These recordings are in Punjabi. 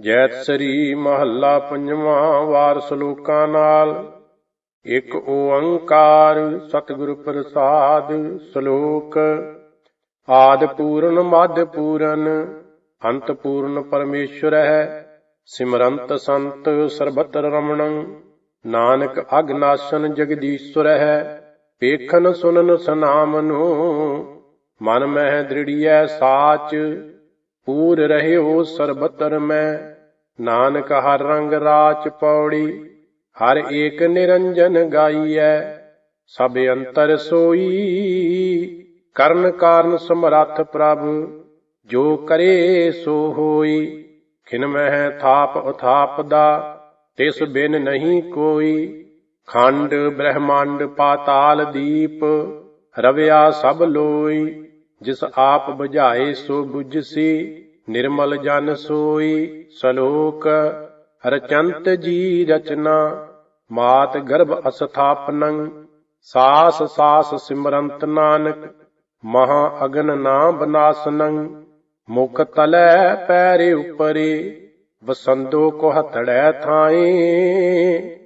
ਜੈਤ ਸ੍ਰੀ ਮਹੱਲਾ ਪੰਜਵਾਂ ਵਾਰ ਸ਼ਲੋਕਾਂ ਨਾਲ। ਇੱਕ ਓੰਕਾਰ ਸਤਿਗੁਰ ਪ੍ਰਸਾਦ ਸ਼ਲੋਕ। ਆਦ ਪੂਰਨ ਮਦ ਪੂਰਨ, ਅੰਤ ਪੂਰਨ ਪਰਮੇਸ਼ਰ ਹੈ। ਸਿਮਰੰਤ ਸੰਤ ਸਰਬਤਰ ਰਮਣੰ। ਨਾਨਕ ਅਗਨਾਸ਼ਨ ਜਗਦੀਸ਼ਵਰ ਹੈ। ਵੇਖਨ ਸੁਨਨ ਸਨਾਮਨੋ। ਮਨ ਮਹਿ ਦ੍ਰਿੜੀਐ ਸਾਚ। ਪੂਰ ਰਹਿਓ ਸਰਬਤਰ ਮੈਂ। ਨਾਨਕ ਹਰ ਰੰਗ ਰਾਚ ਪੌੜੀ, ਹਰ ਏਕ ਨਿਰੰਜਨ ਗਾਈਐ। ਸਭ ਅੰਤਰ ਸੋਈ, ਕਰਨ ਕਾਰਨ ਸਮਰੱਥ ਪ੍ਰਭ, ਜੋ ਕਰੇ ਸੋ ਹੋਈ। ਖਿਨ ਮਹਿ ਥਾਪ ਉਥਾਪ ਦਾ ਤਿਸ ਬਿਨ ਨਹੀਂ ਕੋਈ। ਖੰਡ ਬ੍ਰਹਮੰਡ ਪਾਤਾਲ ਦੀਪ, ਰਵਿਆ ਸਭ ਲੋਈ। ਜਿਸ ਆਪ ਬੁਝਾਏ ਸੋ ਬੁਝਸੀ ਨਿਰਮਲ ਜਨ ਸੋਈ, ਸ਼ਲੋਕ ਰਚੰਤ ਜੀ ਰਚਨਾ, ਮਾਤ ਗਰਭ ਅਸਥਾਪਨੰ, ਸਾਸ ਸਾਸ ਸਿਮਰੰਤ ਨਾਨਕ, ਮਹਾ ਅਗਨ ਨਾ ਬਨਾਸਨੰ ਮੁਖ ਤਲੈ ਪੈਰੇ ਉਪਰੇ, ਵਸੰਦੋ ਕੋ ਹਥੜੈ ਥਾਏ,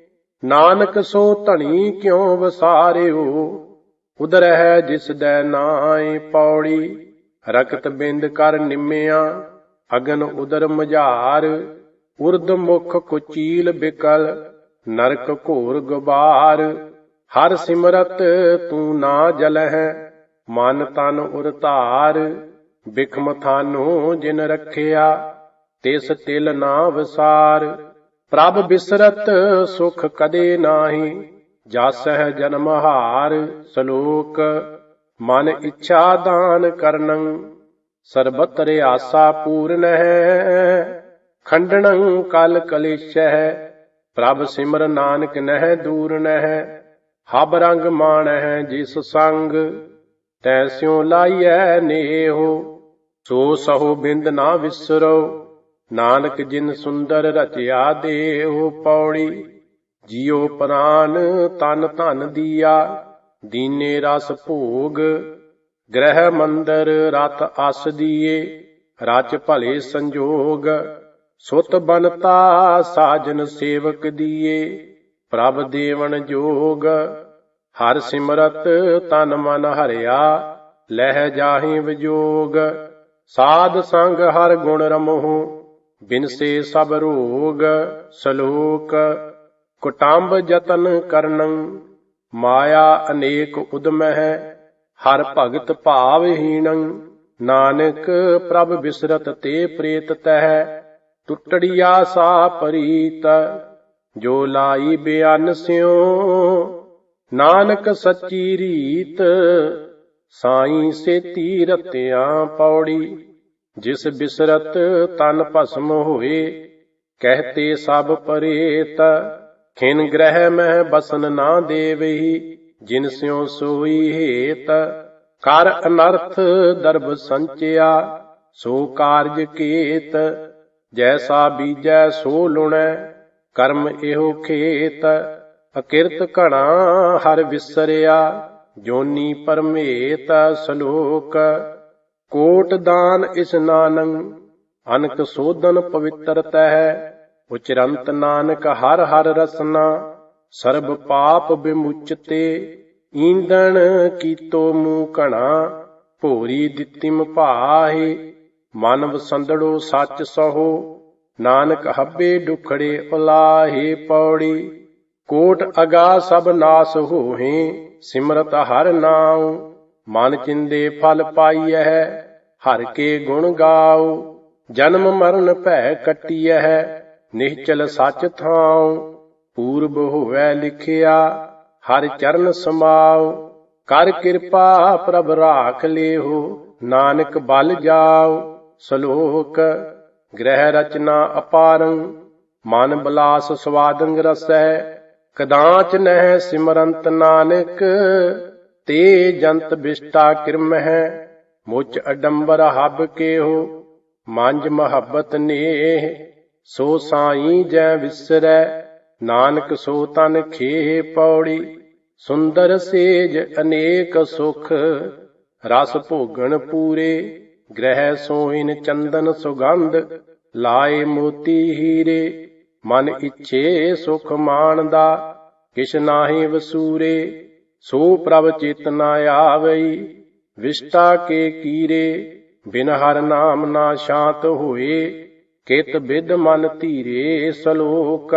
ਨਾਨਕ ਸੋ ਧਣੀ ਕਿਉ ਵਸਾਰਿਓ? ਉਦਰ ਹੈ ਜਿਸ ਦੈ ਨਾਏ ਪੌੜੀ, ਰਕਤ ਬਿੰਦ ਕਰ ਨਿਮਿਆ, ਅਗਨ ਉਦਰ ਮਝਾਰ ਉਰਦ ਮੁਖ ਕੁਚੀਲ ਬਿਕਲ, ਨਰਕ ਘੋਰ ਗਵਾਰ ਹਰ ਸਿਮਰਤ ਤੂੰ ਨਾ ਜਲਹਿ, ਮਨ ਤਨ ਉਰ ਧਾਰ। ਬਿਖਮ ਥਾਨੋ ਜਿਨ ਰਖਿਆ, ਤਿਸ ਤਿਲ ਨਾ ਵਿਸਾਰ ਪ੍ਰਭ ਬਿਸਰਤ ਸੁਖ ਕਦੇ ਨਾਹੀ ਜਸ ਜਨਮ ਹਾਰ ਸ਼ਲੋਕ, ਮਨ ਇੱਛਾ ਦਾਨ ਕਰਨੰ ਸਰਬਤਰ ਆਸਾ ਪੂਰਨ ਹੈ। ਖੰਡਣੰ ਕਲ ਕਲੇਸ਼ ਹੈ ਪ੍ਰਭ ਸਿਮਰ ਨਾਨਕ ਨਹਿ ਦੂਰ ਨਹਿ। ਹਬ ਰੰਗ ਮਾਣ ਹੈ ਜਿਸ ਸੰਗ ਤੈਸਿਉ ਲਾਈਐ ਨੇਹੋ। ਸੋ ਸਹੋ ਬਿੰਦ ਨਾ ਵਿਸਰੋ, ਨਾਨਕ ਜਿਨ ਸੁੰਦਰ ਰਚਿਆ ਦੇਹੋ ਪੌੜੀ। ਜਿਉ ਪ੍ਰਾਨ ਤਨ ਧਨ ਦੀਆ, ਦੀਨੇ ਰਸ ਭੋਗ, ਗ੍ਰਹਿ ਮੰਦਰ ਰਤ ਅਸ ਦੀਏ ਰਚ ਭਲੇ ਸੰਜੋਗ, ਸੁਤ ਬਨਤਾ ਸਾਜਨ ਸੇਵਕ ਦੀਏ, ਪ੍ਰਭ ਦੇਵਨ ਜੋਗ, ਹਰ ਸਿਮਰਤ ਤਨ ਮਨ ਹਰਿਆ, ਲਹਿ ਜਾਹੀ ਵਿਜੋਗ, ਸਾਧ ਸੰਗ ਹਰ ਗੁਣ ਰਮਹੁ, ਬਿਨਸੇ ਸਭ ਰੋਗ, ਸ਼ਲੋਕ ਕੁਟੰਬ ਜਤਨ ਕਰਨੰ, ਮਾਇਆ ਅਨੇਕ ਉਦਮ ਹੈ ਹਰ ਭਗਤ ਭਾਵਹੀਣੰ ਨਾਨਕ ਪ੍ਰਭ ਬਿਸਰਤ ਤੇ ਪ੍ਰੇਤ ਤਹਿ, ਟੁੱਟੜੀਆ ਸਾ ਪਰੀਤ। ਜੋ ਲਾਈ ਬਿਆਨ ਸਿਓ ਨਾਨਕ ਸੱਚੀ ਰੀਤ। ਸਾਈ ਸੇਤੀ ਰਤਿਆਂ ਪੌੜੀ, ਜਿਸ ਬਿਸਰਤ ਤਨ ਭਸਮ ਹੋਏ ਕਹਤੇ ਸਭ ਪਰੇਤ। ਖਿਨ ਗ੍ਰਹਿ ਮਹਿ ਬਸਨ ਨਾ ਦੇਵਹੀ ਜਿਨ ਸਿਉ ਸੋਈ ਹੇਤ। ਕਰ ਅਨਰਥ ਦਰਬ ਸੰਚਿਆ, ਸੋ ਕਾਰਜ ਕੀਤ। ਜੈਸਾ ਬੀਜੈ ਸੋ ਲੁਣੈ, ਕਰਮ ਇਹੋ ਖੇਤ। ਅਕਿਰਤ ਘਣਾ ਹਰ ਵਿਸਰਿਆ, ਜੋਨੀ ਪਰਮੇਤ ਸ਼ਲੋਕ। ਕੋਟ ਦਾਨ ਇਸਨਾਨੰ ਅਨਕ ਸੋਧਨ ਪਵਿੱਤਰ ਤਹਿ। ਉਚਰੰਤ ਨਾਨਕ ਹਰ ਹਰ ਰਸਨਾ, ਸਰਬ ਪਾਪ ਬਿਮੁਚਤੇ ਈਂਦਣ ਕੀਤੋ ਮੂ ਘਣਾ, ਭੋਰੀ ਦਿੱਤਿਮ ਭਾਹੇ ਮਨ ਵਸੰਦੜੋ ਸੱਚ ਸਹੋ, ਨਾਨਕ ਹੱਬੇ ਡੁਖੜੇ ਉਲਾਹੇ ਪੌੜੀ, ਕੋਟ ਅਗਾ ਸਭ ਨਾਸ ਹੋਹੇ, ਸਿਮਰਤ ਹਰ ਨਾਉ, ਮਨ ਚਿੰਦੇ ਫਲ ਪਾਈਐ, ਹਰ ਕੇ ਗੁਣ ਗਾਉ, ਜਨਮ ਮਰਨ ਭੈ ਕੱਟੀਐ ਨਿਹਚਲ ਸੱਚ ਥਾਉ, ਪੂਰਬ ਹੋਵੈ ਲਿਖਿਆ, ਹਰ ਚਰਨ ਸਮਾਉ। ਕਰ ਕਿਰਪਾ ਪ੍ਰਭ ਰਾਖ ਲੇਹੋ, ਨਾਨਕ ਬਲ ਜਾਉ। ਸ਼ਲੋਕ, ਗ੍ਰਹਿ ਰਚਨਾ ਅਪਾਰੰ, ਮਨ ਬਲਾਸ ਸਵਾਦੰਗ ਰਸੈ। ਕਦਾਚ ਨਹਿ ਸਿਮਰੰਤ ਨਾਨਕ, ਤੇ ਜੰਤ ਬਿਸ਼ਟਾ ਕਿਰਮਹਿ। ਮੁਚ ਅਡੰਬਰ ਹਬ ਕੇਹੋ, ਮੰਜ ਮਹੱਬਤ ਨੇਹ ਸੋ ਸਾਈ ਜੈ ਵਿਸਰੈ, ਨਾਨਕ ਸੋ ਤਨ ਖੇਹ ਪੌੜੀ, ਸੁੰਦਰ ਸੇਜ ਅਨੇਕ ਸੁਖ, ਰਸ ਭੋਗਣ ਪੂਰੇ, ਗ੍ਰਹਿ ਸੋਇਨ ਚੰਦਨ ਸੁਗੰਧ, ਲਾਏ ਮੋਤੀ ਹੀਰੇ, ਮਨ ਇੱਛੇ ਸੁਖ ਮਾਣਦਾ, ਕਿਛ ਨਾਹੀ ਵਸੂਰੇ, ਸੋ ਪ੍ਰਭ ਚੇਤਨਾ ਆਵਈ, ਵਿਸ਼ਟਾ ਕੇ ਕੀਰੇ, ਬਿਨ ਹਰ ਨਾਮ ਨਾ ਸ਼ਾਂਤ ਹੋਏ ਕਿਤ ਬਿਦ ਮਨ ਧੀਰੇ ਸਲੋਕ,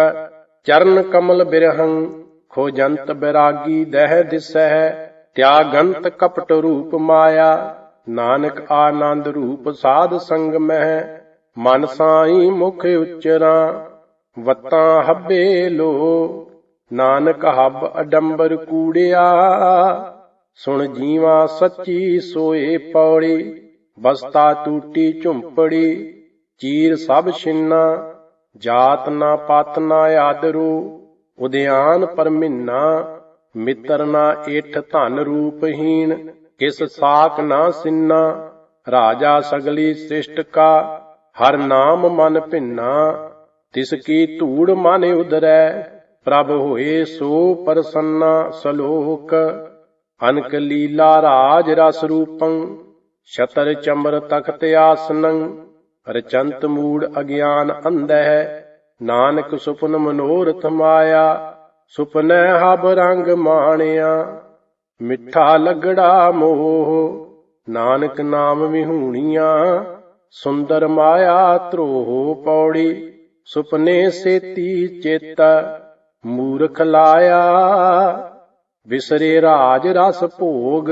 ਚਰਨ ਕਮਲ ਬਿਰਹੰ ਖੋਜੰਤ ਬਿਰਾਗੀ ਦਹਿ ਦਿਸਹਿ, ਤਿਆਗੰਤ ਕਪਟ ਰੂਪ ਮਾਇਆ, ਨਾਨਕ ਆਨੰਦ ਰੂਪ ਸਾਧ ਸੰਗ ਮਹਿ, ਮਨ ਸਾਈ ਮੁਖ ਉਚਰਾ, ਵਤਾਂ ਹੱਬੇ ਲੋ, ਨਾਨਕ ਹੱਬ ਅਡੰਬਰ ਕੂੜਿਆ, ਸੁਣ ਜੀਵਾ ਸੱਚੀ ਸੋਏ ਪੌੜੀ, ਬਸਤਾ ਟੂਟੀ ਝੁੰਪੜੀ ਚੀਰ ਸਭ ਛਿੰਨਾ, ਜਾਤ ਨਾ ਪਤ ਨਾ ਆਦਰੂ, ਉਦਿਆਨ ਪਰਮਿੰਨਾ ਮਿੱਤਰ ਨਾ ਏਠ ਧਨ ਰੂਪਹੀਣ ਕਿਸ ਸਾਖ ਨਾ ਸਿੰਨਾ, ਰਾਜਾ ਸਗਲੀ ਸ੍ਰਿਸ਼ਟ ਕਾ, ਹਰ ਨਾਮ ਮਨ ਭਿੰਨਾ, ਤਿਸ ਕੀ ਧੂੜ ਮਨ ਉਦਰੈ ਪ੍ਰਭ ਹੋਏ ਸੋ ਪ੍ਰਸੰਨਾ ਸਲੋਕ, ਅਨਕ ਲੀਲਾ ਰਾਜ ਰਸ ਰੂਪੰ ਸ਼ਤਰ ਚੰਬਰ ਤਖਤ ਆਸਨੰ ਰਚੰਤ ਮੂੜ ਅਗਿਆਨ ਅੰਧਹਿ ਨਾਨਕ ਸੁਪਨ ਮਨੋਰਥ ਮਾਇਆ, ਸੁਪਨੈ ਹਬ ਰੰਗ ਮਾਣਿਆ। ਮਿੱਠਾ ਲਗੜਾ ਮੋਹ, ਨਾਨਕ ਨਾਮ ਵਿਹੂਣੀਆਂ। ਸੁੰਦਰ ਮਾਇਆ ਧਰੋਹ ਪੌੜੀ, ਸੁਪਨੇ ਸੇਤੀ ਚੇਤ, ਮੂਰਖ ਲਾਇਆ। ਵਿਸਰੇ ਰਾਜ ਰਸ ਭੋਗ,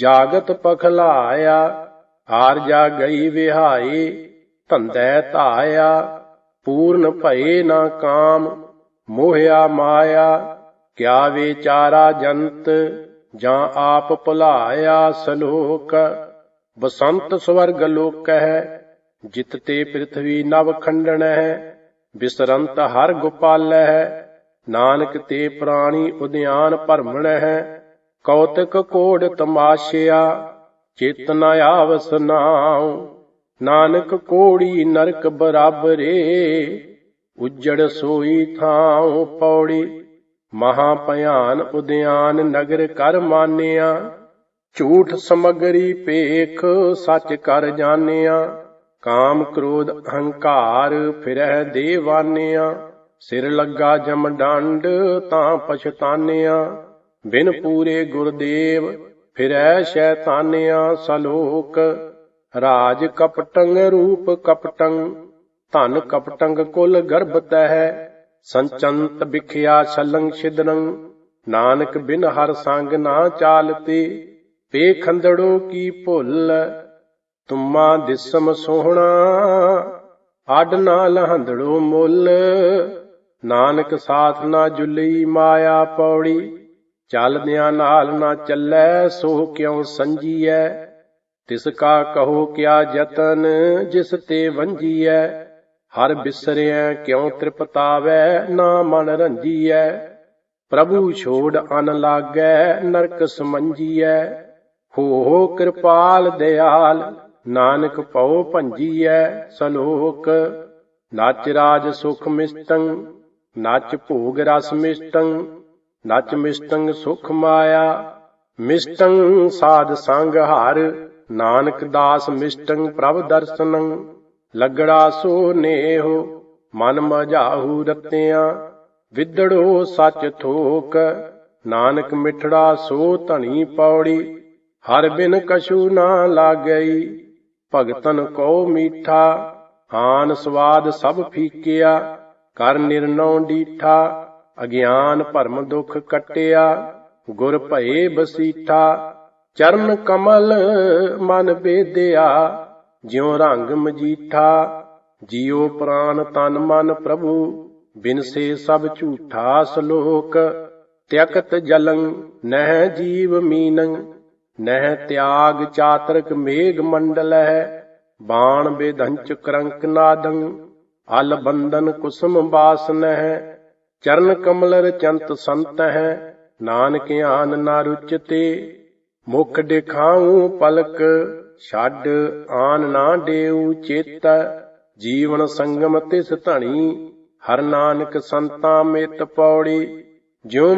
ਜਾਗਤ ਪਖਲਾਇਆ। ਹਾਰ ਜਾ ਗਈ ਵਿਹਾਈ, ਧੰਦੈ ਧਾਇਆ, ਪੂਰਨ ਭਏ ਨਾ ਕਾਮ, ਮੋਹਿਆ ਮਾਇਆ, ਕਿਆ ਵਿਚਾਰਾ ਜੰਤ, ਜਾਂ ਆਪ ਭੁਲਾਇਆ ਸਲੋਕ? ਬਸੰਤ ਸਵਰਗ ਲੋਕ ਹੈ ਜਿਤ ਤੇ ਪ੍ਰਿਥਵੀ ਨਵ ਖੰਡਣ ਹੈ ਬਿਸਰੰਤ ਹਰ ਗੋਪਾਲ ਹੈ ਨਾਨਕ ਤੇ ਪ੍ਰਾਣੀ ਉਦਿਆਨ ਭਰਮਣ ਹੈ ਕੌਤਕ ਕੋੜ ਤਮਾਸ਼ਿਆ ਚੇਤਨ ਆਵਸ ਨਾਉ, ਨਾਨਕ ਕੋੜੀ ਨਰਕ ਬਰਾਬਰੇ, ਉਜੜ ਸੋਈ ਥਾਉ ਪੌੜੀ ਮਹਾ ਭਿਆਨ ਉਦਿਆਨ ਨਗਰ ਕਰ ਮਾਨਿਆ, ਝੂਠ ਸਮਗਰੀ ਪੇਖ ਸੱਚ ਕਰ ਜਾਣਿਆ, ਕਾਮ ਕ੍ਰੋਧ ਅਹੰਕਾਰ ਫਿਰਹਿ ਦੇਵਾਨਿਆ, ਸਿਰ ਲੱਗਾ ਜਮ ਡੰਡ ਤਾਂ ਪਛਤਾਨਿਆ, ਬਿਨ ਪੂਰੇ ਗੁਰਦੇਵ ਫਿਰੈ ਸ਼ੈਤਾਨਿਆ ਸਲੋਕ, ਰਾਜ ਕਪਟੰਗ ਰੂਪ ਕਪਟੰਗ, ਧਨ ਕਪਟੰਗ ਕੁਲ ਗਰਭ ਤਹਿ, ਸੰਚੰਤ ਵਿਖਿਆ ਛਲੰਗ ਛਿਦਨੰ, ਨਾਨਕ ਬਿਨ ਹਰ ਸੰਗ ਨਾ ਚਾਲਤੇ ਪੇ ਖੰਦੜੋ ਕੀ ਭੁੱਲ, ਤੁਮਾ ਦਿਸਮ ਸੋਹਣਾ ਆਡ ਨਾ ਲਹੰਦੜੋ ਮੁੱਲ, ਨਾਨਕ ਸਾਥ ਨਾ ਜੁਲੀ ਮਾਇਆ ਪੌੜੀ ਚੱਲਦਿਆਂ ਨਾਲ ਨਾ ਚੱਲੈ ਸੋ ਕਿਉ ਸੰਜੀਐ? ਤਿਸ ਕਾ ਕਹੋ ਕਿਆ ਯਤਨ, ਜਿਸ ਤੇ ਵੰਜੀਐ? ਹਰ ਬਿਸਰਿਐ ਕਿਉ ਤ੍ਰਿਪਤਾਵੈ, ਨਾ ਮਨ ਰੰਜੀਐ? ਪ੍ਰਭੂ ਛੋੜ ਅਨ ਲਾਗੈ, ਨਰਕ ਸਮੰਜੀਐ? ਹੋ ਹੋ ਕਿਰਪਾਲ ਦਿਆਲ, ਨਾਨਕ ਪਉ ਭੰਜੀਐ? ਸਲੋਕ, ਨਾਚ ਰਾਜ ਸੁਖ ਮਿਸਟੰ ਨਾਚ ਭੋਗ ਰਸ ਮਿਸਟੰ ਨਚ ਮਿਸਟੰਗ ਸੁਖ ਮਾਇਆ ਮਿਸਟੰ ਸਾਧ ਸੰਗ ਹਰ ਨਾਨਕ ਦਾਸ ਮਿਸਟੰ ਪ੍ਰਭ ਦਰਸਨੰ। ਲਗੜਾ ਸੋ ਨੇਹੋ, ਮਨ ਮਝਾਹੂ ਰਤਿਆਂ, ਵਿਦੜੋ ਸੱਚ ਥੋਕ, ਨਾਨਕ ਮਿਠੜਾ ਸੋ ਧਣੀ ਪੌੜੀ, ਹਰ ਬਿਨ ਕਛੂ ਨਾ ਲਾਗਈ, ਭਗਤਨ ਕੋ ਮੀਠਾ, ਆਨ ਸਵਾਦ ਸਭ ਫੀਕਿਆ, ਕਰ ਨਿਰਨਉ ਡੀਠਾ ਅਗਿਆਨ ਭਰਮ ਦੁਖ ਕਟਿਆ, ਗੁਰ ਭਏ ਬਸੀਠਾ, ਚਰਨ ਕਮਲ ਮਨ ਬੇਦਿਆ ਜਿਉ ਰੰਗ ਮਜੀਠਾ, ਜਿਉ ਪ੍ਰਾਨ ਤਨ ਮਨ ਪ੍ਰਭੂ ਬਿਨਸੇ ਸਭ ਝੂਠਾ ਸਲੋਕ ਤਿਅਕਤ ਜਲੰ, ਨਹਿ ਜੀਵ ਮੀਨੰ, ਨਹਿ ਤਿਆਗ ਚਾਤਰਕ ਮੇਘ ਮੰਡਲ ਬਾਣ ਬੇਧੰਚ ਕਰੰਕ ਨਾਦੰ, ਅਲ ਬੰਦਨ ਕੁਸਮ ਬਾਸਨ ਹੈ ਚਰਨ ਕਮਲ ਰਚੰਤ ਸੰਤ ਹੈ, ਨਾਨਕ ਆਨ ਨਾ ਰੁਚਤੇ। ਮੁਖ ਦਿਖਾਉ ਪਲਕ, ਛੱਡ ਆਨ ਨਾ ਡੇਉ ਚੇਤ। ਜੀਵਨ ਸੰਗਮ ਤਿਸ ਧਣੀ, ਹਰ ਨਾਨਕ ਸੰਤਾਂ ਮਿਤ ਪੌੜੀ। ਜਿਉ